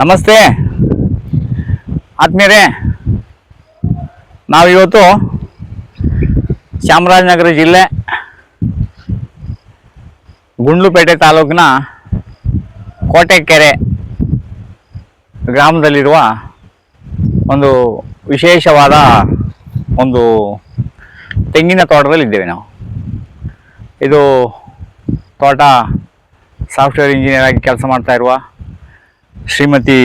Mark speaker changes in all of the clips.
Speaker 1: ನಮಸ್ತೆ. ಆತ್ಮೀಯರೇ, ನಾವಿವತ್ತು ಚಾಮರಾಜನಗರ ಜಿಲ್ಲೆ ಗುಂಡ್ಲುಪೇಟೆ ತಾಲೂಕಿನ ಕೋಟೆಕೆರೆ ಗ್ರಾಮದಲ್ಲಿರುವ ಒಂದು ವಿಶೇಷವಾದ ಒಂದು ತೆಂಗಿನ ತೋಟದಲ್ಲಿ ಇದ್ದೇವೆ ನಾವು. ಇದು ತೋಟ ಸಾಫ್ಟ್ವೇರ್ ಇಂಜಿನಿಯರ್ ಆಗಿ ಕೆಲಸ ಮಾಡ್ತಾ ಇರುವ ಶ್ರೀಮತಿ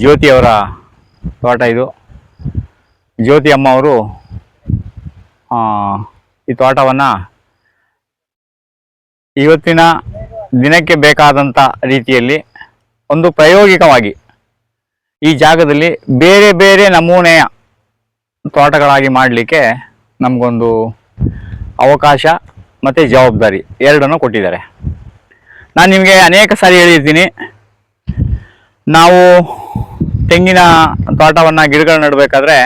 Speaker 1: ಜ್ಯೋತಿ ಅವರ ತೋಟ ಇದು. ಜ್ಯೋತಿ ಅಮ್ಮ ಅವರು ಈ ತೋಟವನ್ನು ಇವತ್ತಿನ ದಿನಕ್ಕೆ ಬೇಕಾದಂಥ ರೀತಿಯಲ್ಲಿ ಒಂದು ಪ್ರಾಯೋಗಿಕವಾಗಿ ಈ ಜಾಗದಲ್ಲಿ ಬೇರೆ ಬೇರೆ ನಮೂನೆಯ ತೋಟಗಳಾಗಿ ಮಾಡಲಿಕ್ಕೆ ನಮಗೊಂದು ಅವಕಾಶ ಮತ್ತು ಜವಾಬ್ದಾರಿ ಎರಡನ್ನು ಕೊಟ್ಟಿದ್ದಾರೆ. ನಾನು ನಿಮಗೆ ಅನೇಕ ಸಾರಿ ಹೇಳಿರ್ತೀನಿ. ನಾವು ತೆಂಗಿನ ತೋಟವನ್ನು ಗಿಡಗಳು ನೆಡಬೇಕಾದ್ರೆ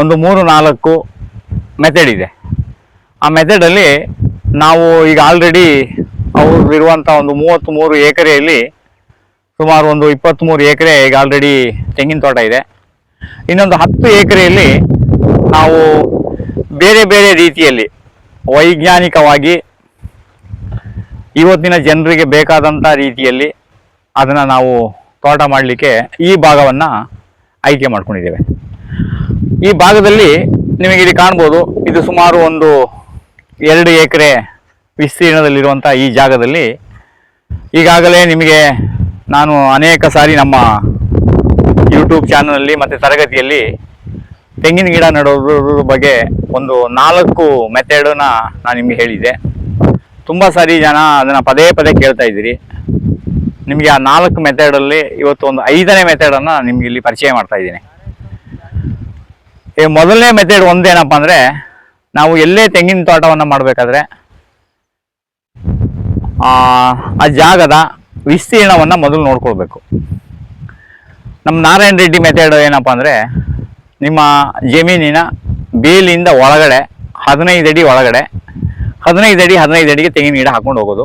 Speaker 1: ಒಂದು ಮೂರು ನಾಲ್ಕು ಮೆಥಡ್ ಇದೆ. ಆ ಮೆಥಡಲ್ಲಿ ನಾವು ಈಗ ಆಲ್ರೆಡಿ ಅವ್ರದ್ದಿರುವಂಥ ಒಂದು ಮೂವತ್ತ್ ಮೂರು ಎಕರೆಯಲ್ಲಿ ಸುಮಾರು ಒಂದು ಇಪ್ಪತ್ತ್ಮೂರು ಎಕರೆ ಈಗ ಆಲ್ರೆಡಿ ತೆಂಗಿನ ತೋಟ ಇದೆ. ಇನ್ನೊಂದು ಹತ್ತು ಎಕರೆಯಲ್ಲಿ ನಾವು ಬೇರೆ ಬೇರೆ ರೀತಿಯಲ್ಲಿ ವೈಜ್ಞಾನಿಕವಾಗಿ ಇವತ್ತಿನ ಜನರಿಗೆ ಬೇಕಾದಂಥ ರೀತಿಯಲ್ಲಿ ಅದನ್ನು ನಾವು ತೋಟ ಮಾಡಲಿಕ್ಕೆ ಈ ಭಾಗವನ್ನು ಆಯ್ಕೆ ಮಾಡ್ಕೊಂಡಿದ್ದೇವೆ. ಈ ಭಾಗದಲ್ಲಿ ನಿಮಗೆ ಇಲ್ಲಿ ಕಾಣ್ಬೋದು, ಇದು ಸುಮಾರು ಒಂದು ಎರಡು ಎಕರೆ ವಿಸ್ತೀರ್ಣದಲ್ಲಿರುವಂಥ ಈ ಜಾಗದಲ್ಲಿ ಈಗಾಗಲೇ ನಿಮಗೆ ನಾನು ಅನೇಕ ಸಾರಿ ನಮ್ಮ ಯೂಟ್ಯೂಬ್ ಚಾನಲಲ್ಲಿ ಮತ್ತು ತರಗತಿಯಲ್ಲಿ ತೆಂಗಿನ ಗಿಡ ನೆಡೋದ್ರ ಬಗ್ಗೆ ಒಂದು ನಾಲ್ಕು ಮೆಥಡನ್ನ ನಾನು ನಿಮಗೆ ಹೇಳಿದ್ದೆ. ತುಂಬ ಸಾರಿ ಜನ ಅದನ್ನು ಪದೇ ಪದೇ ಕೇಳ್ತಾ ಇದ್ದೀರಿ. ನಿಮಗೆ ಆ ನಾಲ್ಕು ಮೆಥಡಲ್ಲಿ ಇವತ್ತು ಒಂದು ಐದನೇ ಮೆಥಡನ್ನು ನಿಮ್ಗೆ ಇಲ್ಲಿ ಪರಿಚಯ ಮಾಡ್ತಾ ಇದ್ದೀನಿ. ಈ ಮೊದಲನೇ ಮೆಥಡ್ ಒಂದೇನಪ್ಪ ಅಂದರೆ, ನಾವು ಎಲ್ಲೇ ತೆಂಗಿನ ತೋಟವನ್ನು ಮಾಡಬೇಕಾದ್ರೆ, ಆ ಜಾಗದ ವಿಸ್ತೀರ್ಣವನ್ನು ಮೊದಲು ನೋಡ್ಕೊಳ್ಬೇಕು. ನಮ್ಮ ನಾರಾಯಣ ರೆಡ್ಡಿ ಮೆಥಡ್ ಏನಪ್ಪ ಅಂದರೆ, ನಿಮ್ಮ ಜಮೀನಿನ ಬೇಲಿಂದ ಒಳಗಡೆ ಹದಿನೈದು ಅಡಿ ಒಳಗಡೆ, ಹದಿನೈದು ಅಡಿ ಹದಿನೈದು ಅಡಿಗೆ ತೆಂಗಿನ ಗಿಡ ಹಾಕ್ಕೊಂಡು ಹೋಗೋದು.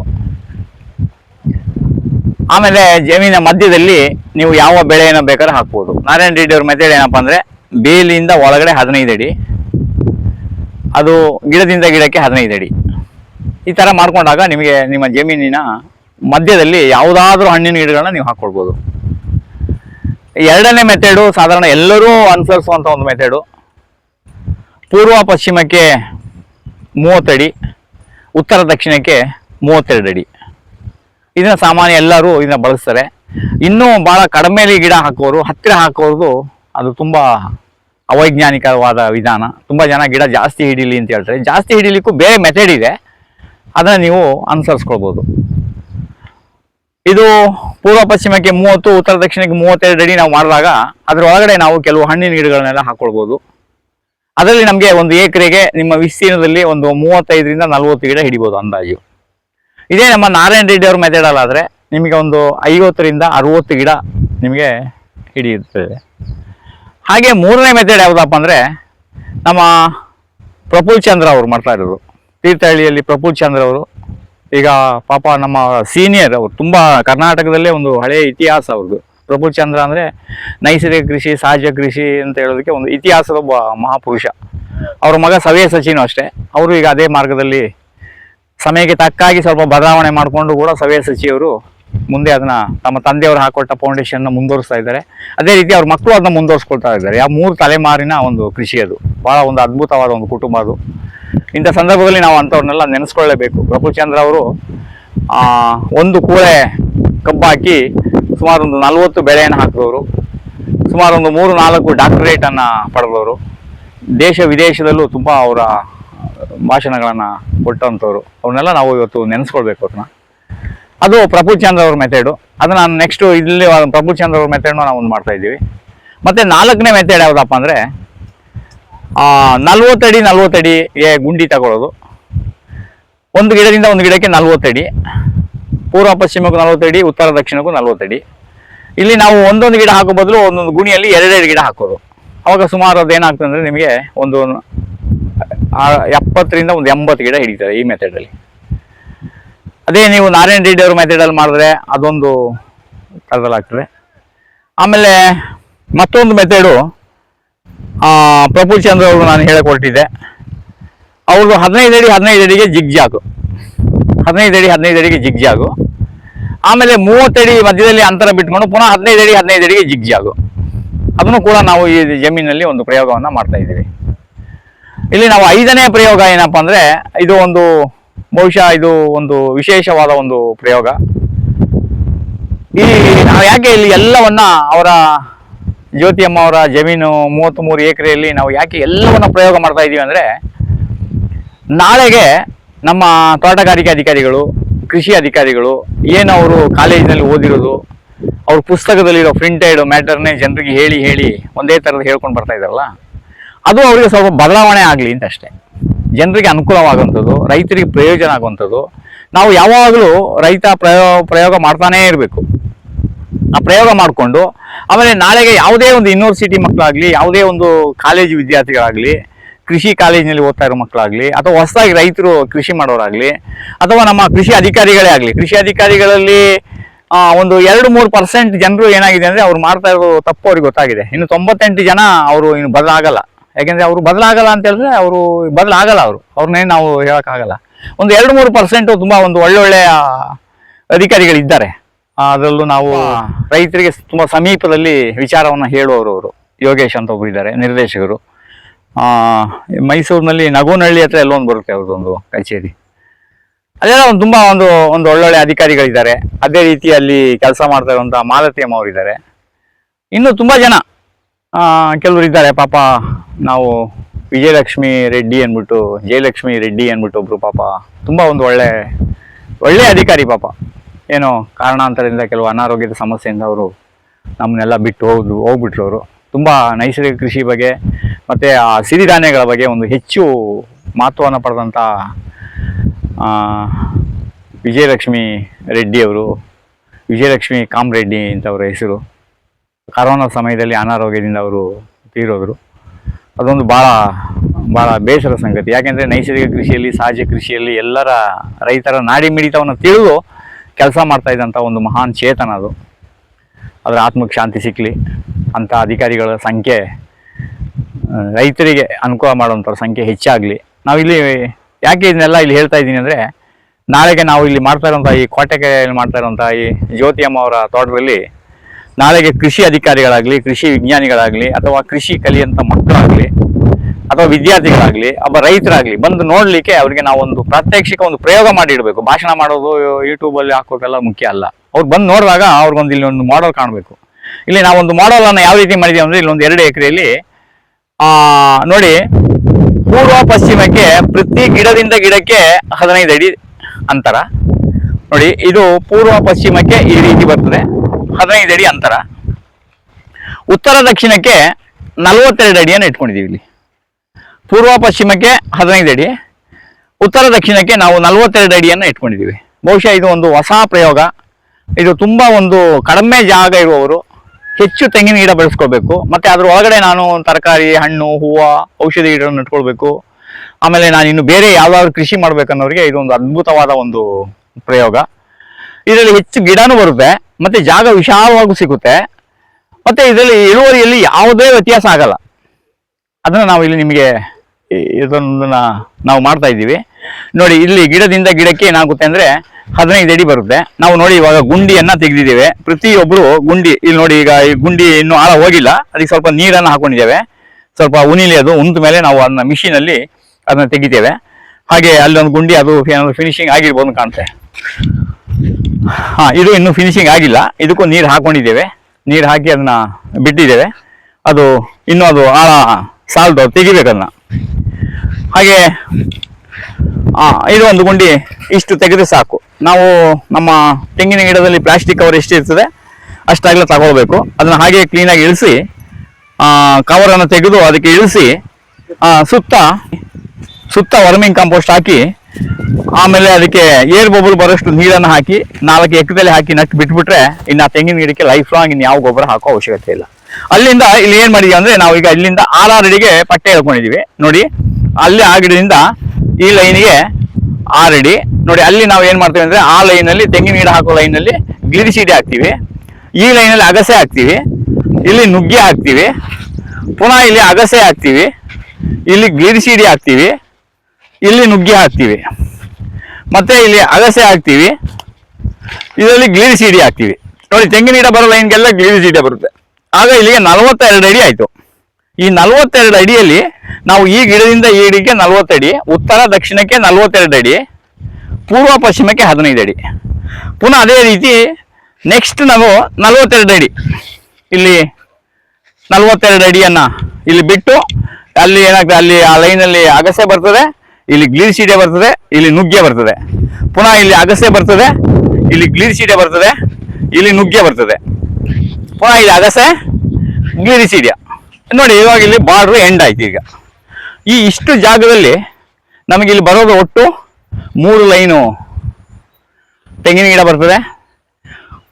Speaker 1: ಆಮೇಲೆ ಜಮೀನಿನ ಮಧ್ಯದಲ್ಲಿ ನೀವು ಯಾವ ಬೆಳೆಯನ್ನು ಬೇಕಾದ್ರೆ ಹಾಕ್ಬೋದು. ನಾರಾಯಣ ರೆಡ್ಡಿ ಅವ್ರ ಮೆಥಡ್ ಏನಪ್ಪ ಅಂದರೆ ಬೇಲಿಯಿಂದ ಒಳಗಡೆ ಹದಿನೈದು ಅಡಿ, ಅದು ಗಿಡದಿಂದ ಗಿಡಕ್ಕೆ ಹದಿನೈದು ಅಡಿ. ಈ ಥರ ಮಾಡ್ಕೊಂಡಾಗ ನಿಮಗೆ ನಿಮ್ಮ ಜಮೀನಿನ ಮಧ್ಯದಲ್ಲಿ ಯಾವುದಾದ್ರೂ ಹಣ್ಣಿನ ಗಿಡಗಳನ್ನ ನೀವು ಹಾಕ್ಕೊಳ್ಬೋದು. ಎರಡನೇ ಮೆಥಡು ಸಾಧಾರಣ ಎಲ್ಲರೂ ಅನುಸರಿಸುವಂಥ ಒಂದು ಮೆಥಡು ಪೂರ್ವ ಪಶ್ಚಿಮಕ್ಕೆ ಮೂವತ್ತಡಿ, ಉತ್ತರ ದಕ್ಷಿಣಕ್ಕೆ ಮೂವತ್ತೆರಡು ಅಡಿ ಇದನ್ನ ಸಾಮಾನ್ಯ ಎಲ್ಲರೂ ಇದನ್ನ ಬಳಸ್ತಾರೆ. ಇನ್ನೂ ಬಹಳ ಕಡಿಮೆಲಿ ಗಿಡ ಹಾಕೋರು, ಹತ್ತಿರ ಹಾಕೋರು ಅದು ತುಂಬಾ ಅವೈಜ್ಞಾನಿಕವಾದ ವಿಧಾನ. ತುಂಬ ಜನ ಗಿಡ ಜಾಸ್ತಿ ಹಿಡೀಲಿ ಅಂತ ಹೇಳ್ತಾರೆ. ಜಾಸ್ತಿ ಹಿಡೀಲಿಕ್ಕೂ ಬೇರೆ ಮೆಥಡ್ ಇದೆ. ಅದನ್ನು ನೀವು ಅನುಸರಿಸ್ಕೊಳ್ಬೋದು. ಇದು ಪೂರ್ವ ಪಶ್ಚಿಮಕ್ಕೆ ಮೂವತ್ತು, ಉತ್ತರ ದಕ್ಷಿಣಕ್ಕೆ ಮೂವತ್ತೆರಡು ಅಡಿ ನಾವು ಮಾಡಿದಾಗ ಅದರೊಳಗಡೆ ನಾವು ಕೆಲವು ಹಣ್ಣಿನ ಗಿಡಗಳನ್ನೆಲ್ಲ ಹಾಕೊಳ್ಬೋದು. ಅದರಲ್ಲಿ ನಮಗೆ ಒಂದು ಎಕರೆಗೆ ನಿಮ್ಮ ವಿಸ್ತೀರ್ಣದಲ್ಲಿ ಒಂದು ಮೂವತ್ತೈದರಿಂದ ನಲವತ್ತು ಗಿಡ ಹಿಡಿಬೋದು ಅಂದಾಜು. ಇದೇ ನಮ್ಮ ನಾರಾಯಣ ರೆಡ್ಡಿ ಅವ್ರ ಅಲ್ಲಾದ್ರೆ ನಿಮಗೆ ಒಂದು ಐವತ್ತರಿಂದ ಅರುವತ್ತು ಗಿಡ ನಿಮಗೆ ಹಿಡಿಯುತ್ತದೆ ಹಾಗೆ ಮೂರನೇ ಮೆಥಡ್ ಯಾವುದಪ್ಪ ಅಂದರೆ ನಮ್ಮ ಪ್ರಫುಲ್ ಚಂದ್ರ ಅವರು ಮಾಡ್ತಾ ಇರೋರು ತೀರ್ಥಹಳ್ಳಿಯಲ್ಲಿ ಪ್ರಫುಲ್ ಚಂದ್ರ ಅವರು. ಈಗ ಪಾಪ ನಮ್ಮ ಸೀನಿಯರ್ ಅವರು, ತುಂಬ ಕರ್ನಾಟಕದಲ್ಲೇ ಒಂದು ಹಳೆಯ ಇತಿಹಾಸ ಅವ್ರದ್ದು ಪ್ರಫುಲ್ ಚಂದ್ರ ಅಂದರೆ ನೈಸರ್ಗಿಕ ಕೃಷಿ, ಸಹಜ ಕೃಷಿ ಅಂತ ಹೇಳೋದಕ್ಕೆ ಒಂದು ಇತಿಹಾಸದ ಮಹಾಪುರುಷ. ಅವ್ರ ಮಗ ಸವಿಯ ಸಚಿನು ಅಷ್ಟೇ. ಅವರು ಈಗ ಅದೇ ಮಾರ್ಗದಲ್ಲಿ ಸಮಯಕ್ಕೆ ತಕ್ಕಾಗಿ ಸ್ವಲ್ಪ ಬದಲಾವಣೆ ಮಾಡಿಕೊಂಡು ಕೂಡ ಸಭೆ ಸಚಿವರು ಮುಂದೆ ಅದನ್ನ ತಮ್ಮ ತಂದೆಯವರು ಹಾಕೊಟ್ಟ ಫೌಂಡೇಶನ್ ಮುಂದುವರಿಸ್ತಾ ಇದ್ದಾರೆ. ಅದೇ ರೀತಿ ಅವ್ರ ಮಕ್ಕಳು ಅದನ್ನ ಮುಂದುವರಿಸ್ಕೊಳ್ತಾ ಇದ್ದಾರೆ. ಯಾವ ಮೂರು ತಲೆಮಾರಿನ ಒಂದು ಕೃಷಿ ಅದು. ಬಹಳ ಒಂದು ಅದ್ಭುತವಾದ ಒಂದು ಕುಟುಂಬ ಅದು. ಇಂಥ ಸಂದರ್ಭದಲ್ಲಿ ನಾವು ಅಂಥವ್ರನ್ನೆಲ್ಲ ನೆನೆಸ್ಕೊಳ್ಳೇಬೇಕು. ಪ್ರಭುಚಂದ್ರ ಅವರು ಆ, ಒಂದು ಕೂಳೆ ಕಬ್ಬು ಹಾಕಿ ಸುಮಾರು ಒಂದು ನಲವತ್ತು ಬೆಳೆಯನ್ನು ಹಾಕಿದವರು. ಸುಮಾರು ಒಂದು ಮೂರು ನಾಲ್ಕು ಡಾಕ್ಟರೇಟನ್ನು ಪಡೆದವರು. ದೇಶ ವಿದೇಶದಲ್ಲೂ ತುಂಬ ಅವರ ಭಾಷಣಗಳನ್ನು ಕೊಟ್ಟಂಥವ್ರು. ಅವ್ರನ್ನೆಲ್ಲ ನಾವು ಇವತ್ತು ನೆನೆಸ್ಕೊಳ್ಬೇಕು ಅದನ್ನ ಅದು ಪ್ರಫುಲ್ ಚಂದ್ರ ಅವ್ರ ಮೆಥೆಡು ಅದು ನಾನು ನೆಕ್ಸ್ಟು ಇಲ್ಲಿ ಪ್ರಫುಲ್ ಚಂದ್ರ ಅವ್ರ ಮೆಥೆಡ್ನ ನಾವು ಒಂದು ಮಾಡ್ತಾ ಇದ್ದೀವಿ. ಮತ್ತು ನಾಲ್ಕನೇ ಮೆಥೆಡ್ ಯಾವುದಪ್ಪ ಅಂದರೆ ನಲ್ವತ್ತಡಿ ನಲ್ವತ್ತಡಿಗೆ ಗುಂಡಿ ತಗೊಳ್ಳೋದು ಒಂದು ಗಿಡದಿಂದ ಒಂದು ಗಿಡಕ್ಕೆ ನಲ್ವತ್ತಡಿ, ಪೂರ್ವ ಪಶ್ಚಿಮಕ್ಕೂ ನಲ್ವತ್ತಡಿ, ಉತ್ತರ ದಕ್ಷಿಣಕ್ಕೂ ನಲ್ವತ್ತಡಿ. ಇಲ್ಲಿ ನಾವು ಒಂದೊಂದು ಗಿಡ ಹಾಕೋ ಬದಲು ಒಂದೊಂದು ಗುಣಿಯಲ್ಲಿ ಎರಡೆರಡು ಗಿಡ ಹಾಕೋದು. ಅವಾಗ ಸುಮಾರು ಅದೇನಾಗ್ತದೆ ಅಂದರೆ ನಿಮಗೆ ಒಂದು ಎಪ್ಪತ್ತರಿಂದ ಒಂದು ಎಂಬತ್ತು ಗಿಡ ಹಿಡಿತಾರೆ ಈ ಮೆಥಡಲ್ಲಿ ಅದೇ ನೀವು ನಾರಾಯಣ ರೆಡ್ಡಿ ಅವ್ರ ಮೆಥಡಲ್ಲಿ ಮಾಡಿದ್ರೆ ಅದೊಂದು ಥರದಲ್ಲಾಗ್ತದೆ ಆಮೇಲೆ ಮತ್ತೊಂದು ಮೆಥಡು ಪ್ರಫುಲ್ ಚಂದ್ರ ಅವರು ನಾನು ಹೇಳಿಕೊಟ್ಟಿದ್ದೆ. ಅವರು ಹದಿನೈದು ಅಡಿ ಹದಿನೈದು ಅಡಿಗೆ ಜಿಗ್ಜಾಗು. ಹದಿನೈದು ಅಡಿ ಹದಿನೈದು ಅಡಿಗೆ ಜಿಗ್ಜಾಗು. ಆಮೇಲೆ ಮೂವತ್ತಡಿ ಮಧ್ಯದಲ್ಲಿ ಅಂತರ ಬಿಟ್ಕೊಂಡು ಪುನಃ ಹದಿನೈದು ಅಡಿ ಹದಿನೈದು ಅಡಿಗೆ ಜಿಗ್ಜಾಗು. ಅದನ್ನು ಕೂಡ ನಾವು ಈ ಜಮೀನಲ್ಲಿ ಒಂದು ಪ್ರಯೋಗವನ್ನು ಮಾಡ್ತಾ ಇದ್ದೀವಿ. ಇಲ್ಲಿ ನಾವು ಐದನೇ ಪ್ರಯೋಗ ಏನಪ್ಪ ಅಂದ್ರೆ ಇದು ಒಂದು ಬಹುಶಃ ಇದು ಒಂದು ವಿಶೇಷವಾದ ಒಂದು ಪ್ರಯೋಗ. ಈ ನಾವು ಯಾಕೆ ಇಲ್ಲಿ ಎಲ್ಲವನ್ನ ಅವರ ಜ್ಯೋತಿಯಮ್ಮ ಅವರ ಜಮೀನು ಮೂವತ್ತ್ಮೂರು ಎಕರೆಯಲ್ಲಿ ನಾವು ಯಾಕೆ ಎಲ್ಲವನ್ನ ಪ್ರಯೋಗ ಮಾಡ್ತಾ ಇದ್ದೀವಿ ಅಂದ್ರೆ ನಾಳೆಗೆ ನಮ್ಮ ತೋಟಗಾರಿಕೆ ಅಧಿಕಾರಿಗಳು, ಕೃಷಿ ಅಧಿಕಾರಿಗಳು, ಏನು ಅವರು ಕಾಲೇಜಿನಲ್ಲಿ ಓದಿರೋದು, ಅವ್ರ ಪುಸ್ತಕದಲ್ಲಿರೋ ಪ್ರಿಂಟೆಡ್ ಮ್ಯಾಟರ್ನೇ ಜನರಿಗೆ ಹೇಳಿ ಹೇಳಿ ಒಂದೇ ಥರದ ಹೇಳ್ಕೊಂಡು ಬರ್ತಾ ಇದ್ದಾರಲ್ಲ. ಅದು ಅವರಿಗೆ ಸ್ವಲ್ಪ ಬದಲಾವಣೆ ಆಗಲಿ ಅಂತ ಅಷ್ಟೇ. ಜನರಿಗೆ ಅನುಕೂಲವಾಗುವಂಥದ್ದು, ರೈತರಿಗೆ ಪ್ರಯೋಜನ ಆಗುವಂಥದ್ದು. ನಾವು ಯಾವಾಗಲೂ ರೈತ ಪ್ರಯೋ, ಪ್ರಯೋಗ ಮಾಡ್ತಾನೇ ಇರಬೇಕು. ಆ ಪ್ರಯೋಗ ಮಾಡಿಕೊಂಡು, ಆಮೇಲೆ ನಾಳೆಗೆ ಯಾವುದೇ ಒಂದು ಯೂನಿವರ್ಸಿಟಿ ಮಕ್ಕಳಾಗಲಿ, ಯಾವುದೇ ಒಂದು ಕಾಲೇಜು ವಿದ್ಯಾರ್ಥಿಗಳಾಗಲಿ, ಕೃಷಿ ಕಾಲೇಜಿನಲ್ಲಿ ಓದ್ತಾ ಇರೋ ಮಕ್ಕಳಾಗಲಿ, ಅಥವಾ ಹೊಸದಾಗಿ ರೈತರು ಕೃಷಿ ಮಾಡೋರಾಗಲಿ, ಅಥವಾ ನಮ್ಮ ಕೃಷಿ ಅಧಿಕಾರಿಗಳೇ ಆಗಲಿ, ಕೃಷಿ ಅಧಿಕಾರಿಗಳಲ್ಲಿ ಒಂದು ಎರಡು ಮೂರು ಪರ್ಸೆಂಟ್ ಜನರು ಏನಾಗಿದೆ ಅಂದರೆ ಅವ್ರು ಮಾಡ್ತಾ ಇರೋ ತಪ್ಪು ಅವ್ರಿಗೆ ಗೊತ್ತಾಗಿದೆ. ಇನ್ನು ತೊಂಬತ್ತೆಂಟು ಜನ ಅವರು ಇನ್ನು ಬದಲಾಗಲ್ಲ. ಯಾಕೆಂದರೆ ಅವರು ಬದಲಾಗಲ್ಲ ಅಂತ ಹೇಳಿದ್ರೆ ಅವರು ಬದಲಾಗಲ್ಲ ಅವರು. ಅವ್ರನ್ನೇನು ನಾವು ಹೇಳೋಕ್ಕಾಗಲ್ಲ. ಒಂದು ಎರಡು ಮೂರು ಪರ್ಸೆಂಟು ತುಂಬ ಒಂದು ಒಳ್ಳೊಳ್ಳೆಯ ಅಧಿಕಾರಿಗಳಿದ್ದಾರೆ. ಅದರಲ್ಲೂ ನಾವು ರೈತರಿಗೆ ತುಂಬ ಸಮೀಪದಲ್ಲಿ ವಿಚಾರವನ್ನು ಹೇಳುವವರು ಅವರು. ಯೋಗೇಶ್ ಅಂತ ಒಬ್ರು ಇದ್ದಾರೆ ನಿರ್ದೇಶಕರು. ಆ, ಮೈಸೂರಿನಲ್ಲಿ ನಗೋನಹಳ್ಳಿ ಹತ್ರ ಎಲ್ಲೊಂದು ಬರುತ್ತೆ ಅವ್ರದ್ದೊಂದು ಕಚೇರಿ. ಅದೆಲ್ಲ ಒಂದು ತುಂಬ ಒಂದು ಒಂದು ಒಳ್ಳೊಳ್ಳೆ ಅಧಿಕಾರಿಗಳಿದ್ದಾರೆ. ಅದೇ ರೀತಿ ಅಲ್ಲಿ ಕೆಲಸ ಮಾಡ್ತಾ ಇರುವಂಥ ಮಾಲತಿ ಅಮ್ಮ ಅವರಿದ್ದಾರೆ. ಇನ್ನು ತುಂಬ ಜನ ಕೆಲವರು ಇದ್ದಾರೆ, ಪಾಪ ನಾವು ವಿಜಯಲಕ್ಷ್ಮಿ ರೆಡ್ಡಿ ಅಂದ್ಬಿಟ್ಟು ಜಯಲಕ್ಷ್ಮಿ ರೆಡ್ಡಿ ಅಂದ್ಬಿಟ್ಟು ಒಬ್ರು ಪಾಪ ತುಂಬ ಒಂದು ಒಳ್ಳೆ ಒಳ್ಳೆ ಅಧಿಕಾರಿ ಪಾಪ. ಏನೋ ಕಾರಣಾಂತರದಿಂದ ಕೆಲವು ಅನಾರೋಗ್ಯದ ಸಮಸ್ಯೆಯಿಂದ ಅವರು ನಮ್ಮನ್ನೆಲ್ಲ ಬಿಟ್ಟು ಹೋದ್ರು, ಹೋಗ್ಬಿಟ್ರು ಅವರು. ತುಂಬ ನೈಸರ್ಗಿಕ ಕೃಷಿ ಬಗ್ಗೆ ಮತ್ತು ಆ ಸಿರಿಧಾನ್ಯಗಳ ಬಗ್ಗೆ ಒಂದು ಹೆಚ್ಚು ಮಹತ್ವವನ್ನು ಪಡೆದಂಥ ವಿಜಯಲಕ್ಷ್ಮಿ ರೆಡ್ಡಿ ಅವರು, ವಿಜಯಲಕ್ಷ್ಮಿ ಕಾಮರೆಡ್ಡಿ ಅಂತ ಅವರ ಹೆಸರು. ಕರೋನಾ ಸಮಯದಲ್ಲಿ ಅನಾರೋಗ್ಯದಿಂದ ಅವರು ತೀರೋದ್ರು. ಅದೊಂದು ಭಾಳ ಭಾಳ ಬೇಸರ ಸಂಗತಿ. ಯಾಕೆಂದರೆ ನೈಸರ್ಗಿಕ ಕೃಷಿಯಲ್ಲಿ, ಸಹಜ ಕೃಷಿಯಲ್ಲಿ ಎಲ್ಲರ ರೈತರ ನಾಡಿ ಮಿಡಿತವನ್ನು ತಿಳಿದು ಕೆಲಸ ಮಾಡ್ತಾ ಇದ್ದಂಥ ಒಂದು ಮಹಾನ್ ಚೇತನ ಅದು. ಅದರ ಆತ್ಮಕ್ಕೆ ಶಾಂತಿ ಸಿಕ್ಕಲಿ ಅಂಥ ಅಧಿಕಾರಿಗಳ ಸಂಖ್ಯೆ ರೈತರಿಗೆ ಅನುಕೂಲ ಮಾಡುವಂಥವ್ರ ಸಂಖ್ಯೆ ಹೆಚ್ಚಾಗಲಿ. ನಾವಿಲ್ಲಿ ಯಾಕೆ ಇದನ್ನೆಲ್ಲ ಇಲ್ಲಿ ಹೇಳ್ತಾ ಇದ್ದೀನಿ ಅಂದರೆ, ನಾಳೆಗೆ ನಾವು ಇಲ್ಲಿ ಮಾಡ್ತಾ ಇರೋಂಥ ಈ ಕೋಟೆಕೆಯಲ್ಲಿ ಮಾಡ್ತಾ ಇರೋಂಥ ಈ ಜ್ಯೋತಿಯಮ್ಮ ಅವರ ತೋಟದಲ್ಲಿ ನಾಳೆಗೆ ಕೃಷಿ ಅಧಿಕಾರಿಗಳಾಗಲಿ, ಕೃಷಿ ವಿಜ್ಞಾನಿಗಳಾಗಲಿ, ಅಥವಾ ಕೃಷಿ ಕಲಿಯಂಥ ಮಕ್ಕಳಾಗಲಿ, ಅಥವಾ ವಿದ್ಯಾರ್ಥಿಗಳಾಗಲಿ, ಒಬ್ಬ ರೈತರಾಗಲಿ ಬಂದು ನೋಡಲಿಕ್ಕೆ ಅವರಿಗೆ ನಾವು ಒಂದು ಪ್ರಾತ್ಯಕ್ಷಿಕ ಒಂದು ಪ್ರಯೋಗ ಮಾಡಿಡಬೇಕು. ಭಾಷಣ ಮಾಡೋದು ಯೂಟ್ಯೂಬಲ್ಲಿ ಹಾಕೋದೆಲ್ಲ ಮುಖ್ಯ ಅಲ್ಲ. ಅವ್ರು ಬಂದು ನೋಡಿದಾಗ ಅವ್ರಿಗೊಂದು ಇಲ್ಲಿ ಒಂದು ಮಾಡೆಲ್ ಕಾಣಬೇಕು. ಇಲ್ಲಿ ನಾವೊಂದು ಮಾಡಲನ್ನು ಯಾವ ರೀತಿ ಮಾಡಿದ್ದೀವಿ ಅಂದರೆ ಇಲ್ಲೊಂದು ಎರಡು ಎಕರೆಯಲ್ಲಿ ನೋಡಿ, ಪೂರ್ವ ಪಶ್ಚಿಮಕ್ಕೆ ಪ್ರತಿ ಗಿಡದಿಂದ ಗಿಡಕ್ಕೆ ಹದಿನೈದು ಅಡಿ ಅಂತರ. ನೋಡಿ, ಇದು ಪೂರ್ವ ಪಶ್ಚಿಮಕ್ಕೆ ಈ ರೀತಿ ಬರ್ತದೆ. ಹದಿನೈದು ಅಡಿ ಅಂತರ. ಉತ್ತರ ದಕ್ಷಿಣಕ್ಕೆ ನಲವತ್ತೆರಡು ಅಡಿಯನ್ನು ಇಟ್ಕೊಂಡಿದ್ದೀವಿ ಇಲ್ಲಿ. ಪೂರ್ವ ಪಶ್ಚಿಮಕ್ಕೆ ಹದಿನೈದು ಅಡಿ, ಉತ್ತರ ದಕ್ಷಿಣಕ್ಕೆ ನಾವು ನಲವತ್ತೆರಡು ಅಡಿಯನ್ನು ಇಟ್ಕೊಂಡಿದ್ದೀವಿ ಬಹುಶಃ ಇದು ಒಂದು ಹೊಸ ಪ್ರಯೋಗ. ಇದು ತುಂಬ ಒಂದು ಕಡಿಮೆ ಜಾಗ ಇರುವವರು ಹೆಚ್ಚು ತೆಂಗಿನ ಗಿಡ ಬೆಳೆಸ್ಕೊಳ್ಬೇಕು. ಮತ್ತು ಅದ್ರ ಒಳಗಡೆ ನಾನು ತರಕಾರಿ, ಹಣ್ಣು, ಹೂವು, ಔಷಧಿ ಗಿಡವನ್ನು ಇಟ್ಕೊಳ್ಬೇಕು. ಆಮೇಲೆ ನಾನು ಇನ್ನು ಬೇರೆ ಯಾವ್ದಾದ್ರು ಕೃಷಿ ಮಾಡ್ಬೇಕನ್ನೋರಿಗೆ ಇದೊಂದು ಅದ್ಭುತವಾದ ಒಂದು ಪ್ರಯೋಗ. ಇದರಲ್ಲಿ ಹೆಚ್ಚು ಗಿಡನೂ ಬರುತ್ತೆ. ಮತ್ತೆ ಜಾಗ ವಿಶಾಲವಾಗೂ ಸಿಗುತ್ತೆ. ಮತ್ತೆ ಇದರಲ್ಲಿ ಇಳುವರಿಯಲ್ಲಿ ಯಾವುದೇ ವ್ಯತ್ಯಾಸ ಆಗಲ್ಲ. ಅದನ್ನ ನಾವು ಇಲ್ಲಿ ನಿಮಗೆ ಇದೊಂದನ್ನ ನಾವು ಮಾಡ್ತಾ ಇದ್ದೀವಿ. ನೋಡಿ, ಇಲ್ಲಿ ಗಿಡದಿಂದ ಗಿಡಕ್ಕೆ ಏನಾಗುತ್ತೆ ಅಂದ್ರೆ ಹದಿನೈದು ಅಡಿ ಬರುತ್ತೆ. ನಾವು ನೋಡಿ ಇವಾಗ ಗುಂಡಿಯನ್ನ ತೆಗೆದಿದ್ದೇವೆ. ಪ್ರತಿಯೊಬ್ಬರು ಗುಂಡಿ, ಇಲ್ಲಿ ನೋಡಿ ಈಗ ಈ ಗುಂಡಿ ಇನ್ನೂ ಆಳ ಹೋಗಿಲ್ಲ. ಅದಕ್ಕೆ ಸ್ವಲ್ಪ ನೀರನ್ನು ಹಾಕೊಂಡಿದ್ದೇವೆ. ಸ್ವಲ್ಪ ಉನಿಲಿ ಅದು ಉಂದ ಮೇಲೆ ನಾವು ಅದನ್ನ ಮಿಷಿನ್ ಅಲ್ಲಿ ಅದನ್ನ ತೆಗಿತೇವೆ. ಹಾಗೆ ಅಲ್ಲೊಂದು ಗುಂಡಿ, ಅದು ಏನಾದ್ರು ಫಿನಿಶಿಂಗ್ ಆಗಿರ್ಬೋದು ಕಾಣುತ್ತೆ ಹಾ ಇದು ಇನ್ನು ಫಿನಿಶಿಂಗ್ ಆಗಿಲ್ಲ. ಇದಕ್ಕೂ ನೀರು ಹಾಕೊಂಡಿದ್ದೇವೆ. ನೀರು ಹಾಕಿ ಅದನ್ನ ಬಿಟ್ಟಿದ್ದೇವೆ. ಅದು ಇನ್ನು ಅದು ಆಳ ಸಾಲದು ತೆಗಿಬೇಕು ಹಾಗೆ ಆ, ಇದು ಒಂದು ಗುಂಡಿ ಇಷ್ಟು ತೆಗೆದ್ರೆ ಸಾಕು. ನಾವು ನಮ್ಮ ತೆಂಗಿನ ಗಿಡದಲ್ಲಿ ಪ್ಲಾಸ್ಟಿಕ್ ಕವರ್ ಎಷ್ಟು ಇರ್ತದೆ ಅಷ್ಟಾಗಲೇ ತಗೊಳ್ಬೇಕು. ಅದನ್ನ ಹಾಗೆ ಕ್ಲೀನಾಗಿ ಇಳಿಸಿ ಕವರನ್ನು ತೆಗೆದು ಅದಕ್ಕೆ ಇಳಿಸಿ ಸುತ್ತ ಸುತ್ತ ವರ್ಮಿಂಗ್ ಕಾಂಪೋಸ್ಟ್ ಹಾಕಿ ಆಮೇಲೆ ಅದಕ್ಕೆ ಏರ್ ಬಬಲ್ ಬರೋಷ್ಟು ನೀರನ್ನು ಹಾಕಿ, ನಾಲ್ಕು ಎಕ್ಕದಲ್ಲಿ ಹಾಕಿ ನಟ್ಟು ಬಿಟ್ಬಿಟ್ರೆ ಇನ್ನು ಆ ತೆಂಗಿನ ಗಿಡಕ್ಕೆ ಲೈಫ್ ಲಾಂಗ್ ಇನ್ನು ಯಾವ ಗೊಬ್ಬರ ಹಾಕೋ ಅವಶ್ಯಕತೆ ಇಲ್ಲ. ಅಲ್ಲಿಂದ ಇಲ್ಲಿ ಏನು ಮಾಡಿದೀವಿ ಅಂದರೆ ನಾವು ಈಗ ಇಲ್ಲಿಂದ ಆರ್ ಅಡಿಗೆ ಪಟ್ಟೆ ಹೇಳ್ಕೊಂಡಿದ್ದೀವಿ ನೋಡಿ, ಅಲ್ಲಿ ಆ ಗಿಡದಿಂದ ಈ ಲೈನಿಗೆ ಆರು ಅಡಿ. ನೋಡಿ, ಅಲ್ಲಿ ನಾವು ಏನು ಮಾಡ್ತೀವಿ ಅಂದರೆ ಆ ಲೈನಲ್ಲಿ ತೆಂಗಿನ ಗಿಡ ಹಾಕೋ ಲೈನಲ್ಲಿ ಗಿರಿಸಿಡಿ ಹಾಕ್ತೀವಿ. ಈ ಲೈನಲ್ಲಿ ಅಗಸೆ ಹಾಕ್ತೀವಿ. ಇಲ್ಲಿ ನುಗ್ಗೆ ಹಾಕ್ತೀವಿ. ಪುನಃ ಇಲ್ಲಿ ಅಗಸೆ ಹಾಕ್ತೀವಿ. ಇಲ್ಲಿ ಗಿರಿಸಿಡಿ ಹಾಕ್ತೀವಿ. ಇಲ್ಲಿ ನುಗ್ಗಿ ಹಾಕ್ತೀವಿ. ಮತ್ತೆ ಇಲ್ಲಿ ಅಗಸೆ ಹಾಕ್ತೀವಿ. ಇದರಲ್ಲಿ ಗ್ಲೀರಿ ಸೀಡಿ ಹಾಕ್ತೀವಿ. ನೋಡಿ, ತೆಂಗಿನ ಗಿಡ ಬರೋ ಲೈನ್ಗೆಲ್ಲ ಗ್ಲೀರಿ ಸೀಡಿ ಬರುತ್ತೆ. ಆಗ ಇಲ್ಲಿಗೆ ನಲವತ್ತೆರಡು ಅಡಿ ಆಯಿತು. ಈ ನಲವತ್ತೆರಡು ಅಡಿಯಲ್ಲಿ ನಾವು ಈ ಗಿಡದಿಂದ ಈ ಗಿಡಕ್ಕೆ ನಲವತ್ತಡಿ ಉತ್ತರ ದಕ್ಷಿಣಕ್ಕೆ ನಲವತ್ತೆರಡು ಅಡಿ, ಪೂರ್ವ ಪಶ್ಚಿಮಕ್ಕೆ ಹದಿನೈದು ಅಡಿ. ಪುನಃ ಅದೇ ರೀತಿ ನೆಕ್ಸ್ಟ್ ನಾವು ನಲವತ್ತೆರಡು ಅಡಿ. ಇಲ್ಲಿ ನಲವತ್ತೆರಡು ಅಡಿಯನ್ನು ಇಲ್ಲಿ ಬಿಟ್ಟು ಅಲ್ಲಿ ಏನಾಗ್ತದೆ, ಅಲ್ಲಿ ಆ ಲೈನಲ್ಲಿ ಅಗಸೆ ಬರ್ತದೆ. ಇಲ್ಲಿ ಗ್ಲೀರ್ ಸೀಡೆ ಬರ್ತದೆ, ಇಲ್ಲಿ ನುಗ್ಗೆ ಬರ್ತದೆ. ಪುನಃ ಇಲ್ಲಿ ಅಗಸೆ ಬರ್ತದೆ, ಇಲ್ಲಿ ಗ್ಲೀರ್ ಸೀಡೆ ಬರ್ತದೆ, ಇಲ್ಲಿ ನುಗ್ಗೆ ಬರ್ತದೆ. ಪುನಃ ಇಲ್ಲಿ ಅಗಸೆ ಗ್ಲೀರಿ ಸೀಡೆ ನೋಡಿ, ಇವಾಗ ಇಲ್ಲಿ ಬಾರ್ಡ್ರು ಎಂಡ್ ಆಯ್ತು ಈಗ. ಈ ಇಷ್ಟು ಜಾಗದಲ್ಲಿ ನಮಗೆ ಇಲ್ಲಿ ಬರೋದು ಒಟ್ಟು ಮೂರು ಲೈನು ತೆಂಗಿನ ಗಿಡ ಬರ್ತದೆ.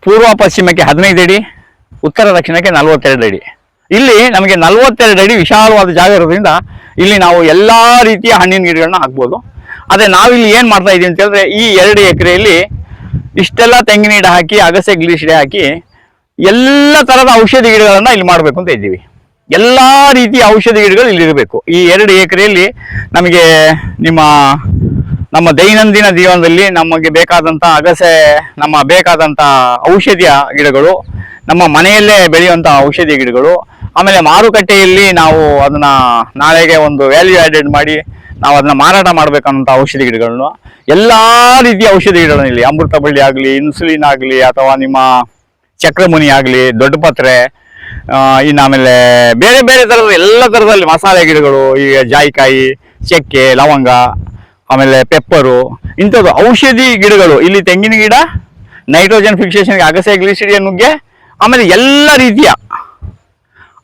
Speaker 1: ಪೂರ್ವ ಪಶ್ಚಿಮಕ್ಕೆ ಹದಿನೈದು ಅಡಿ, ಉತ್ತರ ದಕ್ಷಿಣಕ್ಕೆ ನಲವತ್ತೆರಡು ಅಡಿ. ಇಲ್ಲಿ ನಮಗೆ ನಲವತ್ತೆರಡು ಅಡಿ ವಿಶಾಲವಾದ ಜಾಗ ಇರೋದ್ರಿಂದ ಇಲ್ಲಿ ನಾವು ಎಲ್ಲಾ ರೀತಿಯ ಹಣ್ಣಿನ ಗಿಡಗಳನ್ನ ಹಾಕ್ಬೋದು. ಅದೇ ನಾವಿಲ್ಲಿ ಏನ್ ಮಾಡ್ತಾ ಇದೀವಿ ಅಂತ ಹೇಳಿದ್ರೆ ಈ ಎರಡು ಎಕರೆಯಲ್ಲಿ ಇಷ್ಟೆಲ್ಲ ತೆಂಗಿನ ಗಿಡ ಹಾಕಿ, ಅಗಸೆ ಗಿಡ ಹಾಕಿ ಎಲ್ಲ ತರದ ಔಷಧಿ ಗಿಡಗಳನ್ನ ಇಲ್ಲಿ ಮಾಡಬೇಕು ಅಂತ ಇದ್ದೀವಿ. ಎಲ್ಲಾ ರೀತಿಯ ಔಷಧಿ ಗಿಡಗಳು ಇಲ್ಲಿ ಇರಬೇಕು. ಈ ಎರಡು ಎಕರೆಯಲ್ಲಿ ನಮಗೆ ನಿಮ್ಮ, ನಮ್ಮ ದೈನಂದಿನ ಜೀವನದಲ್ಲಿ ನಮಗೆ ಬೇಕಾದಂತ ಅಗಸೆ, ನಮ್ಮ ಬೇಕಾದಂತ ಔಷಧಿಯ ಗಿಡಗಳು, ನಮ್ಮ ಮನೆಯಲ್ಲೇ ಬೆಳೆಯುವಂತ ಔಷಧಿ ಗಿಡಗಳು ಆಮೇಲೆ ಮಾರುಕಟ್ಟೆಯಲ್ಲಿ ನಾವು ಅದನ್ನ ನಾಳೆಗೆ ಒಂದು ವ್ಯಾಲ್ಯೂ ಆಡೆಡ್ ಮಾಡಿ ನಾವು ಅದನ್ನ ಮಾರಾಟ ಮಾಡ್ಬೇಕನ್ನೋಂಥ ಔಷಧಿ ಗಿಡಗಳನ್ನು. ಎಲ್ಲಾ ರೀತಿಯ ಔಷಧಿ ಗಿಡಗಳನ್ನು ಇಲ್ಲಿ ಅಮೃತ ಬಳ್ಳಿ ಆಗಲಿ ಇನ್ಸುಲಿನ್ ಆಗಲಿ ಅಥವಾ ನಿಮ್ಮ ಚಕ್ರಮುನಿ ಆಗಲಿ ದೊಡ್ಡ ಪತ್ರೆ ಆ, ಇನ್ನು ಆಮೇಲೆ ಬೇರೆ ಬೇರೆ ಥರದ ಎಲ್ಲ ಥರದಲ್ಲಿ ಮಸಾಲೆ ಗಿಡಗಳು ಈಗ ಜಾಯಿಕಾಯಿ ಚಕ್ಕೆ ಲವಂಗ ಆಮೇಲೆ ಪೆಪ್ಪರು ಇಂಥದ್ದು ಔಷಧಿ ಗಿಡಗಳು. ಇಲ್ಲಿ ತೆಂಗಿನ ಗಿಡ ನೈಟ್ರೋಜನ್ ಫಿಕ್ಸೇಷನ್ಗೆ ಅಗಸೆ ಗ್ಲಿಸಿಡಿಯ ನುಗ್ಗೆ ಆಮೇಲೆ ಎಲ್ಲ ರೀತಿಯ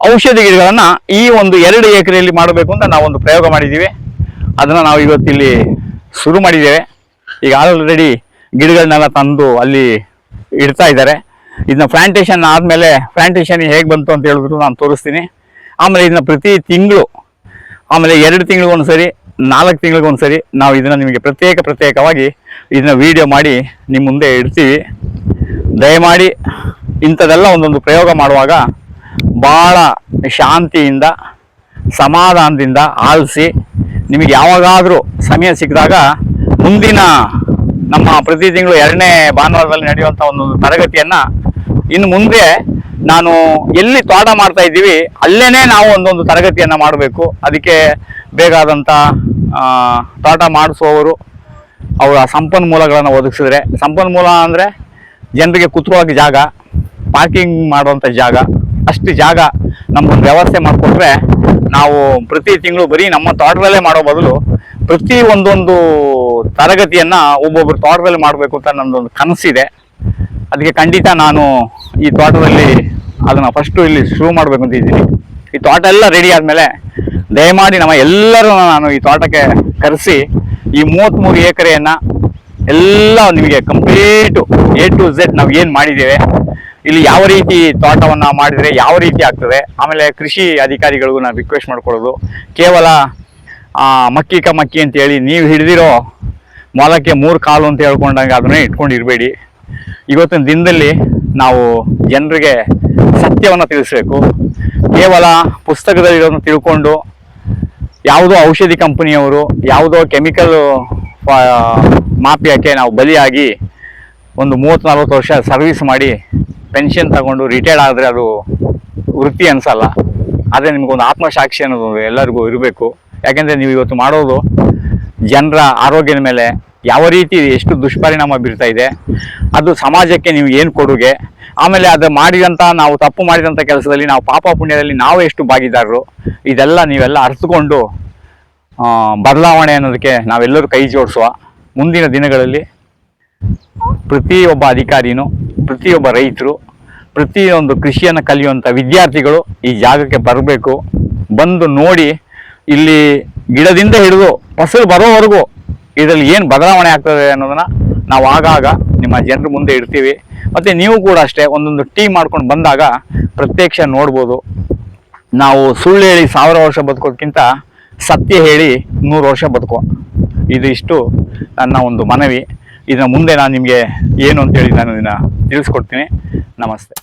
Speaker 1: ಔಷಧಿ ಗಿಡಗಳನ್ನ ಈ ಒಂದು ಎರಡು ಎಕರೆಯಲ್ಲಿ ಮಾಡಬೇಕು ಅಂತ ನಾವೊಂದು ಪ್ರಯೋಗ ಮಾಡಿದ್ದೀವಿ. ಅದನ್ನ ನಾವು ಇವತ್ತಿಲ್ಲಿ ಶುರು ಮಾಡಿದ್ದೇವೆ. ಈಗ ಆಲ್ರೆಡಿ ಗಿಡಗಳನ್ನೆಲ್ಲ ತಂದು ಅಲ್ಲಿ ಇಡ್ತಾ ಇದ್ದಾರೆ. ಇದನ್ನ ಪ್ಲಾಂಟೇಶನ್ ಆದಮೇಲೆ ಪ್ಲಾಂಟೇಶನ್ ಹೇಗೆ ಬಂತು ಅಂತ ಹೇಳಿದ್ರು ನಾನು ತೋರಿಸ್ತೀನಿ. ಆಮೇಲೆ ಇದನ್ನ ಪ್ರತಿ ತಿಂಗಳು, ಆಮೇಲೆ ಎರಡು ತಿಂಗಳಿಗೊಂದು ಸರಿ, ನಾಲ್ಕು ತಿಂಗಳಿಗೊಂದು ಸರಿ ನಾವು ಇದನ್ನ ನಿಮಗೆ ಪ್ರತ್ಯೇಕ ಪ್ರತ್ಯೇಕವಾಗಿ ಇದನ್ನ ವಿಡಿಯೋ ಮಾಡಿ ನಿಮ್ಮ ಮುಂದೆ ಇಡ್ತೀವಿ. ದಯಮಾಡಿ ಇಂಥದೆಲ್ಲ ಒಂದೊಂದು ಪ್ರಯೋಗ ಮಾಡುವಾಗ ಭಾಳ ಶಾಂತಿಯಿಂದ, ಸಮಾಧಾನದಿಂದ ಆಲಿಸಿ ನಿಮಗೆ ಯಾವಾಗಾದರೂ ಸಮಯ ಸಿಕ್ಕಿದಾಗ ಮುಂದಿನ ನಮ್ಮ ಪ್ರತಿ ತಿಂಗಳು ಎರಡನೇ ಭಾನುವಾರದಲ್ಲಿ ನಡೆಯುವಂಥ ಒಂದು ತರಗತಿಯನ್ನು ಇನ್ನು ಮುಂದೆ ನಾನು ಎಲ್ಲಿ ತೋಟ ಮಾಡ್ತಾ ಇದ್ದೀವಿ ಅಲ್ಲೇ ನಾವು ಒಂದೊಂದು ತರಗತಿಯನ್ನು ಮಾಡಬೇಕು. ಅದಕ್ಕೆ ಬೇಕಾದಂಥ ತೋಟ ಮಾಡಿಸುವವರು ಅವರ ಸಂಪನ್ಮೂಲಗಳನ್ನು ಒದಗಿಸಿದ್ರೆ, ಸಂಪನ್ಮೂಲ ಅಂದರೆ ಜನರಿಗೆ ಕುತೂಹಲಕ್ಕೆ ಜಾಗ ಪಾರ್ಕಿಂಗ್ ಮಾಡುವಂಥ ಜಾಗ ಅಷ್ಟು ಜಾಗ ನಮ್ಗೊಂದು ವ್ಯವಸ್ಥೆ ಮಾಡಿಕೊಟ್ರೆ ನಾವು ಪ್ರತಿ ತಿಂಗಳು ಬರೀ ನಮ್ಮ ತೋಟದಲ್ಲೇ ಮಾಡೋ ಬದಲು ಪ್ರತಿ ಒಂದೊಂದು ತರಗತಿಯನ್ನು ಒಬ್ಬೊಬ್ಬರು ತೋಟದಲ್ಲಿ ಮಾಡಬೇಕು ಅಂತ ನನ್ನದೊಂದು ಕನಸಿದೆ. ಅದಕ್ಕೆ ಖಂಡಿತ ನಾನು ಈ ತೋಟದಲ್ಲಿ ಅದನ್ನು ಫಸ್ಟು ಇಲ್ಲಿ ಶುರು ಮಾಡಬೇಕು ಅಂತ ಇದ್ದೀನಿ. ಈ ತೋಟ ಎಲ್ಲ ರೆಡಿ ಆದಮೇಲೆ ದಯಮಾಡಿ ನಮ್ಮ ಎಲ್ಲರೂ ನಾನು ಈ ತೋಟಕ್ಕೆ ಕರೆಸಿ ಈ ಮೂವತ್ತ್ಮೂರು ಎಕರೆಯನ್ನು ಎಲ್ಲ ನಿಮಗೆ ಕಂಪ್ಲೀಟು ಎ ಟು ಝೆಡ್ ನಾವು ಏನು ಮಾಡಿದ್ದೇವೆ. ಇಲ್ಲಿ ಯಾವ ರೀತಿ ತೋಟವನ್ನು ಮಾಡಿದ್ರೆ ಯಾವ ರೀತಿ ಆಗ್ತದೆ? ಆಮೇಲೆ ಕೃಷಿ ಅಧಿಕಾರಿಗಳಿಗೂ ನಾನು ರಿಕ್ವೆಸ್ಟ್ ಮಾಡ್ಕೊಳ್ಳೋದು. ಕೇವಲ ಮಕ್ಕಿ ಕ ಮಕ್ಕಿ ಅಂತ ಹೇಳಿ ನೀವು ಹಿಡಿದಿರೋ ಮೊಲಕ್ಕೆ ಮೂರು ಕಾಲು ಅಂತ ಹೇಳ್ಕೊಂಡಂಗೆ ಅದನ್ನೇ ಇಟ್ಕೊಂಡಿರಬೇಡಿ ಇವತ್ತಿನ ದಿನದಲ್ಲಿ ನಾವು ಜನರಿಗೆ ಸತ್ಯವನ್ನು ತಿಳಿಸ್ಬೇಕು. ಕೇವಲ ಪುಸ್ತಕದಲ್ಲಿರೋದನ್ನು ತಿಳ್ಕೊಂಡು ಯಾವುದೋ ಔಷಧಿ ಕಂಪನಿಯವರು, ಯಾವುದೋ ಕೆಮಿಕಲ್ ಮಾಫಿಯಾಕ್ಕೆ ನಾವು ಬಲಿಯಾಗಿ ಒಂದು ಮೂವತ್ತು ನಲ್ವತ್ತು ವರ್ಷ ಸರ್ವಿಸ್ ಮಾಡಿ ಪೆನ್ಷನ್ ತಗೊಂಡು ರಿಟೈರ್ಡ್ ಆದರೆ ಅದು ವೃತ್ತಿ ಅನ್ಸಲ್ಲ. ಆದರೆ ನಿಮಗೊಂದು ಆತ್ಮಸಾಕ್ಷಿ ಅನ್ನೋದು ಎಲ್ಲರಿಗೂ ಇರಬೇಕು. ಯಾಕೆಂದರೆ ನೀವು ಇವತ್ತು ಮಾಡೋದು ಜನರ ಆರೋಗ್ಯದ ಮೇಲೆ ಯಾವ ರೀತಿ ಎಷ್ಟು ದುಷ್ಪರಿಣಾಮ ಬೀರ್ತಾ ಇದೆ, ಅದು ಸಮಾಜಕ್ಕೆ ನೀವು ಏನು ಕೊಡುಗೆ, ಆಮೇಲೆ ಅದು ಮಾಡಿದಂಥ ನಾವು ತಪ್ಪು ಮಾಡಿದಂಥ ಕೆಲಸದಲ್ಲಿ ನಾವು ಪಾಪ ಪುಣ್ಯದಲ್ಲಿ ನಾವು ಎಷ್ಟು ಭಾಗಿದಾರರು, ಇದೆಲ್ಲ ನೀವೆಲ್ಲ ಅರ್ಥಕೊಂಡು ಬದಲಾವಣೆ ಅನ್ನೋದಕ್ಕೆ ನಾವೆಲ್ಲರೂ ಕೈ ಜೋಡಿಸುವ ಮುಂದಿನ ದಿನಗಳಲ್ಲಿ ಪ್ರತಿಯೊಬ್ಬ ಅಧಿಕಾರಿನೂ, ಪ್ರತಿಯೊಬ್ಬ ರೈತರು, ಪ್ರತಿಯೊಂದು ಕೃಷಿಯನ್ನು ಕಲಿಯುವಂಥ ವಿದ್ಯಾರ್ಥಿಗಳು ಈ ಜಾಗಕ್ಕೆ ಬರಬೇಕು. ಬಂದು ನೋಡಿ ಇಲ್ಲಿ ಗಿಡದಿಂದ ಹಿಡಿದು ಫಸಲು ಬರೋವರೆಗೂ ಇದರಲ್ಲಿ ಏನು ಬದಲಾವಣೆ ಆಗ್ತದೆ ಅನ್ನೋದನ್ನ ನಾವು ಆಗಾಗ ನಿಮ್ಮ ಜನರ ಮುಂದೆ ಇಡ್ತೀವಿ. ಮತ್ತು ನೀವು ಕೂಡ ಅಷ್ಟೇ ಒಂದೊಂದು ಟೀಮ್ ಮಾಡ್ಕೊಂಡು ಬಂದಾಗ ಪ್ರತ್ಯಕ್ಷ ನೋಡ್ಬೋದು. ನಾವು ಸುಳ್ಳು ಹೇಳಿ ಸಾವಿರ ವರ್ಷ ಬದುಕೋದಕ್ಕಿಂತ ಸತ್ಯ ಹೇಳಿ ನೂರು ವರ್ಷ ಬದುಕೋ ಇದು ಇಷ್ಟು ನನ್ನ ಒಂದು ಮನವಿ. ಇದನ್ನ ಮುಂದೆ ನಾನು ನಿಮಗೆ ಏನು ಅಂತೇಳಿ ನಾನು ಇದನ್ನ ತಿಳಿಸ್ಕೊಡ್ತೀನಿ. ನಮಸ್ತೆ.